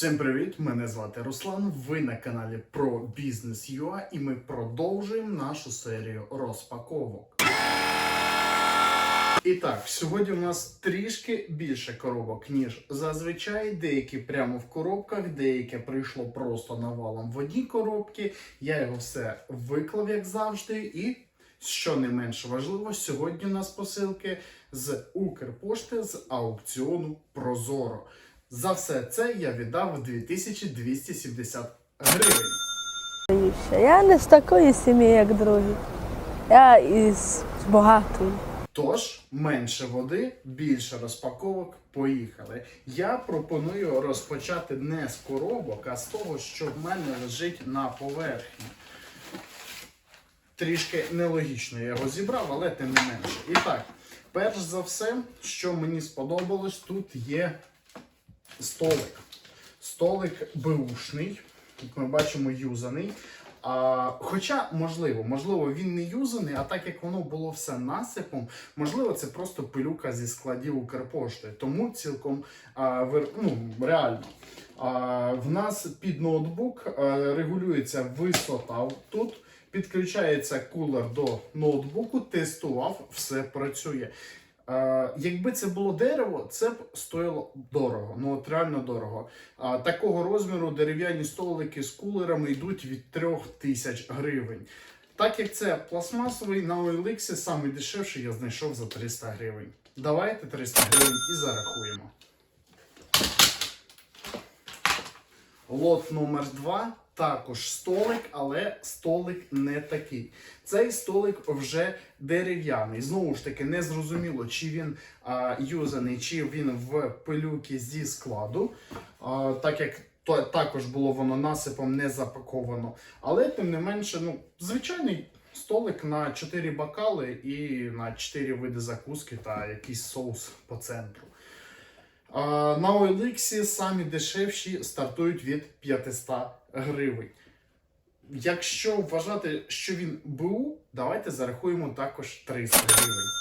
Всім привіт! Мене звати Руслан. Ви на каналі про бізнес UA і ми продовжуємо нашу серію розпаковок. І так, сьогодні у нас трішки більше коробок, ніж зазвичай. Деякі прямо в коробках, деяке прийшло просто навалом в одній коробці. Я його все виклав, як завжди, і що не менш важливо, сьогодні у нас посилки з Укрпошти з аукціону Прозоро. За все це я віддав 2270 гривень. Я не з такої сім'ї, як другі. Я із багатої. Тож менше води, більше розпаковок. Поїхали. Я пропоную розпочати не з коробок, а з того, що в мене лежить на поверхні. Трішки нелогічно я його зібрав, але тим не менше. І так, перш за все, що мені сподобалось, тут є столик. Столик беушний, як ми бачимо, юзаний. А, хоча, можливо, можливо, він не юзаний, а так як воно було все насипом, можливо, це просто пилюка зі складів Укрпошти. Тому цілком а, вир- ну, реально. А, в нас під ноутбук регулюється висота. Тут підключається кулер до ноутбуку, тестував, все працює. Е, якби це було дерево, це б стоїло дорого. Ну от реально дорого. Такого розміру дерев'яні столики з кулерами йдуть від 3 тисяч гривень. Так як це пластмасовий, на OLX самий дешевший я знайшов за 300 гривень. Давайте 300 гривень і зарахуємо. Лот номер 2 також столик, але столик не такий. Цей столик вже дерев'яний. Знову ж таки, не зрозуміло, чи він а, юзаний, чи він в пилюки зі складу, а, так як то, також було воно насипом не запаковано. Але тим не менше, ну, звичайний столик на 4 бокали і на 4 види закуски та якийсь соус по центру. На OLX самі дешевші стартують від 500 гривень. Якщо вважати, що він БУ, давайте зарахуємо також 300 гривень.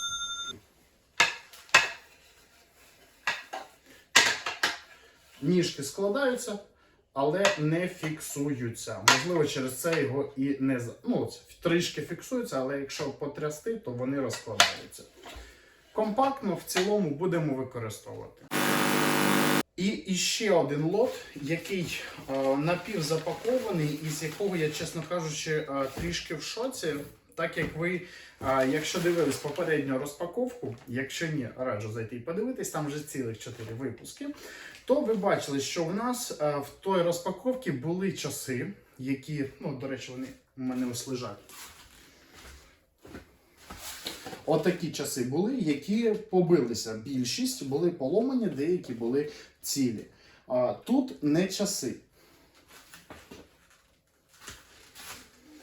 Ніжки складаються, але не фіксуються. Можливо, через це його і не ну, трішки фіксуються, але якщо потрясти, то вони розкладаються. Компактно в цілому будемо використовувати. І іще один лот, який е, напівзапакований, і з якого я, чесно кажучи, е, трішки в шоці. Так як ви, е, якщо дивились попередню розпаковку, якщо ні, раджу зайти і подивитись, там вже цілих 4 випуски, то ви бачили, що в нас в той розпаковці були часи, які, ну, до речі, вони у мене ось лежать. Отакі часи були, які побилися. Більшість були поломані, деякі були цілі. Тут не часи.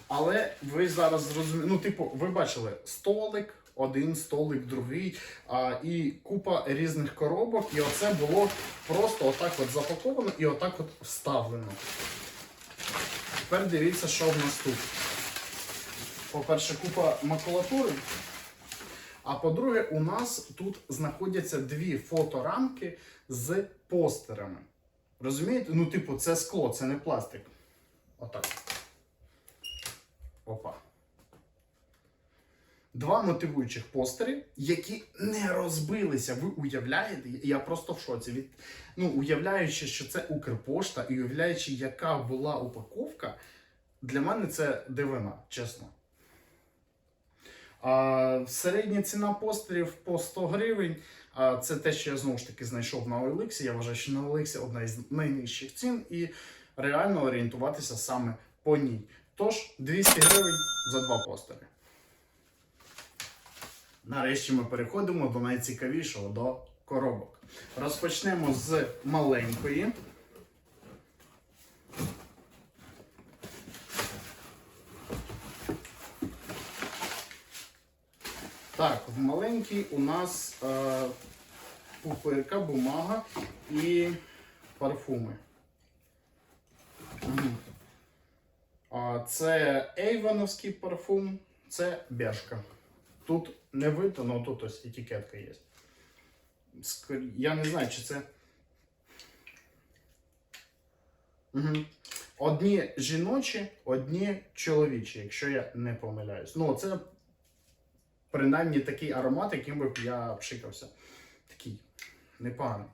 Але ви зараз зрозуміли, ну, типу, ви бачили столик, один столик, другий, а, і купа різних коробок, і оце було просто отак от запаковано і отак от вставлено. Тепер дивіться, що в нас тут. По-перше, купа макулатури. А по-друге, у нас тут знаходяться дві фоторамки з постерами. Розумієте? Ну, типу, це скло, це не пластик. Отак. Опа. Два мотивуючих постери, які не розбилися. Ви уявляєте? Я просто в шоці. Від, ну, уявляючи, що це Укрпошта, і уявляючи, яка була упаковка, для мене це дивина, чесно. Середня ціна постерів по 100 гривень. Це те, що я знову ж таки знайшов на OLX. Я вважаю, що на OLX одна із найнижчих цін і реально орієнтуватися саме по ній. Тож 200 гривень за два постери. Нарешті ми переходимо до найцікавішого до коробок. Розпочнемо з маленької. Так, в маленькій у нас е, пупирка, бумага і парфуми. А, це Ейвановський парфум, це Бешка. Тут не видно, але тут ось етикетка є. Я не знаю, чи це Угу. Одні жіночі, одні чоловічі, якщо я не помиляюсь. Ну, це принаймні такий аромат, яким би я пшикався. Такий непоганий.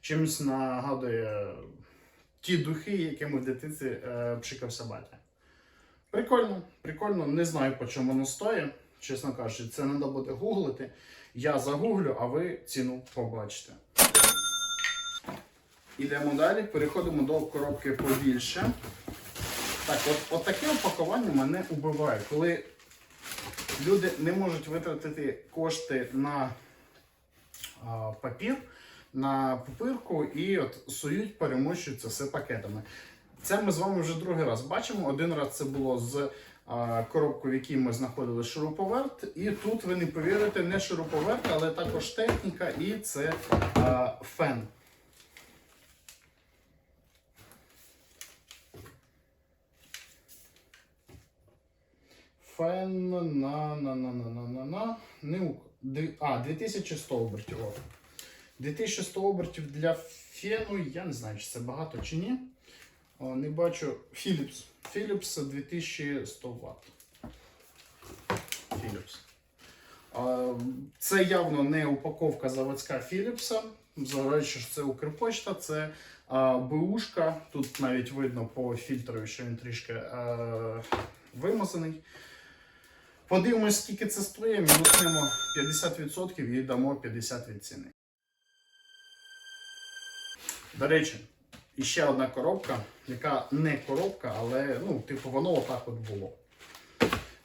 Чимось нагадує ті духи, якими в дитинстві е, пшикався батя. Прикольно, прикольно. Не знаю, по чому воно стоїть. Чесно кажучи, це треба буде гуглити. Я загуглю, а ви ціну побачите. Ідемо далі, переходимо до коробки побільше. Так, от, от таке опакування мене убиває, коли люди не можуть витратити кошти на а, папір, на пупирку і от сують, перемощують це все пакетами. Це ми з вами вже другий раз бачимо. Один раз це було з а, коробкою, в якій ми знаходили шуруповерт. І тут ви не повірите, не шуруповерт, але також техніка, і це а, фен. Фен на на на на на на на не а 2100 обертів. 2100 обертів для фену. Я не знаю, чи це багато чи ні. Не бачу. Philips. Philips 2100 Вт. Philips. Це явно не упаковка заводська Philips. Зважаючи, що це Укрпочта, це а, БУшка. Тут навіть видно по фільтру, що він трішки а, вимазаний. Подивимось, скільки це стоїть, мінуснемо 50% і дамо 50% від ціни. До речі, іще одна коробка, яка не коробка, але ну, типу, воно отак от було.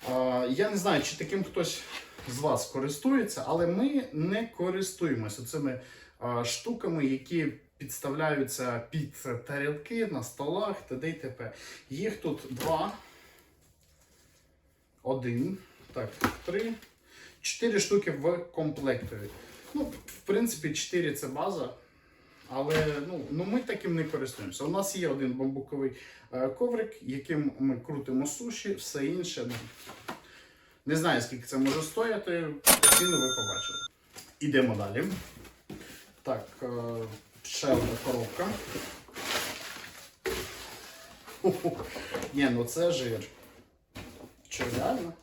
А, я не знаю, чи таким хтось з вас користується, але ми не користуємося цими а, штуками, які підставляються під тарілки на столах т.д. і т.п. Їх тут два. Один, так, три, чотири штуки в комплектові. Ну, в принципі, чотири це база. Але ну, ну ми таким не користуємося. У нас є один бамбуковий е, коврик, яким ми крутимо суші, все інше. Ну, не знаю, скільки це може стояти. Ціну ви побачили. Ідемо далі. Так, е, ще одна коробка. Ні, ну це жир. Що, реально?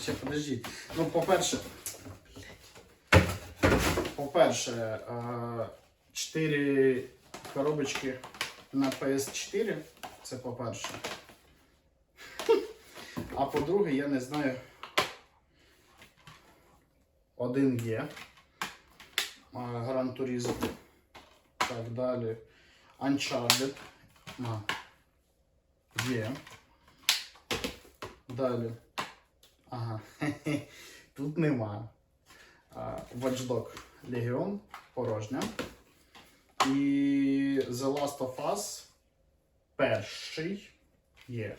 Ще подождіть. Ну, по-перше, по-перше, 4 коробочки на PS4. Це по-перше. А по-друге, я не знаю. Один є. Гран Turismo. Так, далі. Uncharted. А, є. Далі. Ага. Тут нема. А, Watch Legion порожня. І The Last of Us перший є.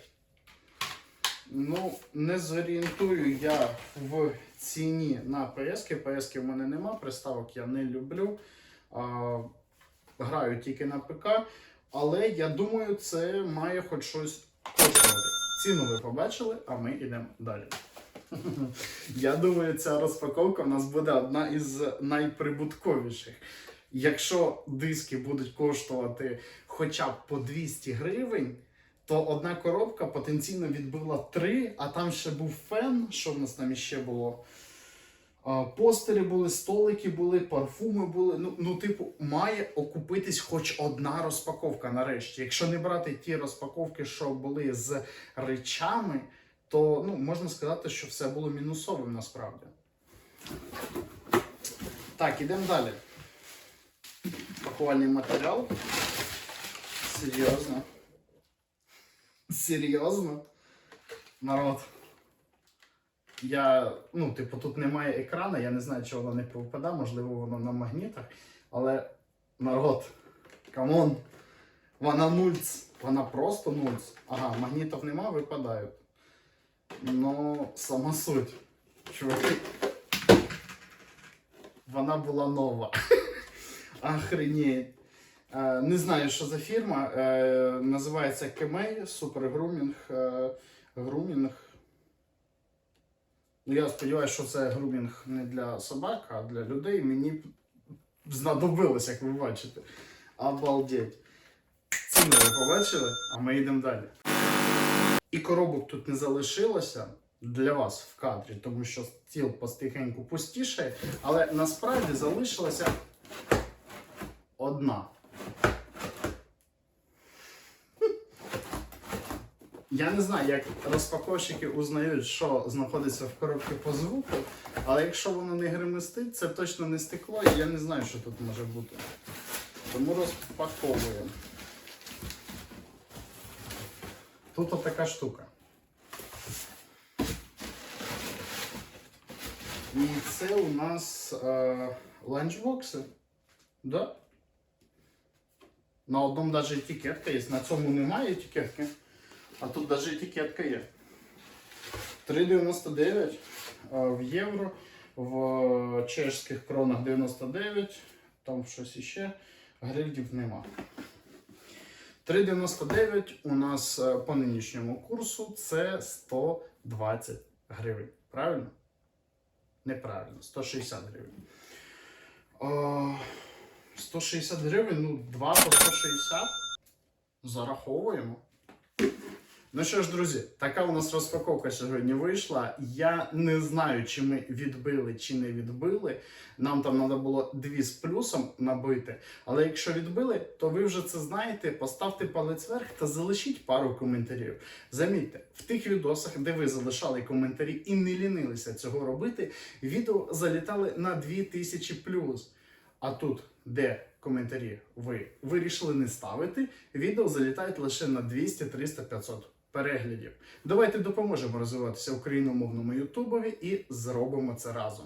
Ну, не зорієнтую я в ціні на PS. PS в мене нема, приставок я не люблю. А, граю тільки на ПК. Але я думаю, це має хоч щось коштувати. Ціну ви побачили, а ми йдемо далі. Я думаю, ця розпаковка в нас буде одна із найприбутковіших. Якщо диски будуть коштувати хоча б по 200 гривень, то одна коробка потенційно відбила 3, а там ще був фен, що в нас там іще було. А, Постери були, столики були, парфуми були. Ну, ну, типу, має окупитись хоч одна розпаковка нарешті. Якщо не брати ті розпаковки, що були з речами, то ну, можна сказати, що все було мінусовим насправді. Так, ідемо далі. Пакувальний матеріал. Серйозно. Серйозно? Народ. Я, ну, типу, тут немає екрану, я не знаю, чи воно не повпадає, можливо, воно на магнітах. Але народ, камон, вона нульц. Вона просто нульц. Ага, магнітів нема, випадають. Ну, сама суть. Чуваки. Вона була нова. Охренеть. Е, Не знаю, що за фірма. Е, Називається Кемей, Супер Грумінг. е, Грумінг. Ну, я сподіваюся, що це грумінг не для собак, а для людей. Мені знадобилось, як ви бачите. Обалдеть. Ціну ви побачили, а ми йдемо далі. І коробок тут не залишилося для вас в кадрі, тому що стіл постихеньку пустішає, але насправді залишилася одна. Я не знаю, як розпаковщики узнають, що знаходиться в коробці по звуку, але якщо воно не гримистить, це точно не стекло, і я не знаю, що тут може бути. Тому розпаковуємо. Тут отака штука. І це у нас е, ланчбокси. Да? На одному навіть етикетка є. На цьому немає етикетки, а тут навіть етикетка є. 3,99 е, в євро, в чешських кронах 99, там щось іще, гривнів нема. 3,99 у нас е, по нинішньому курсу це 120 гривень. Правильно? Неправильно, 160 гривень. О, 160 гривень, ну 2 по 160. Зараховуємо. Ну що ж, друзі, така у нас розпаковка сьогодні вийшла. Я не знаю, чи ми відбили, чи не відбили. Нам там треба було дві з плюсом набити. Але якщо відбили, то ви вже це знаєте. Поставте палець вверх та залишіть пару коментарів. Замітьте, в тих відосах, де ви залишали коментарі і не лінилися цього робити, відео залітали на 2000 плюс. А тут, де коментарі ви вирішили не ставити, відео залітають лише на 200, 300, 500 переглядів. Давайте допоможемо розвиватися україномовному ютубові і зробимо це разом.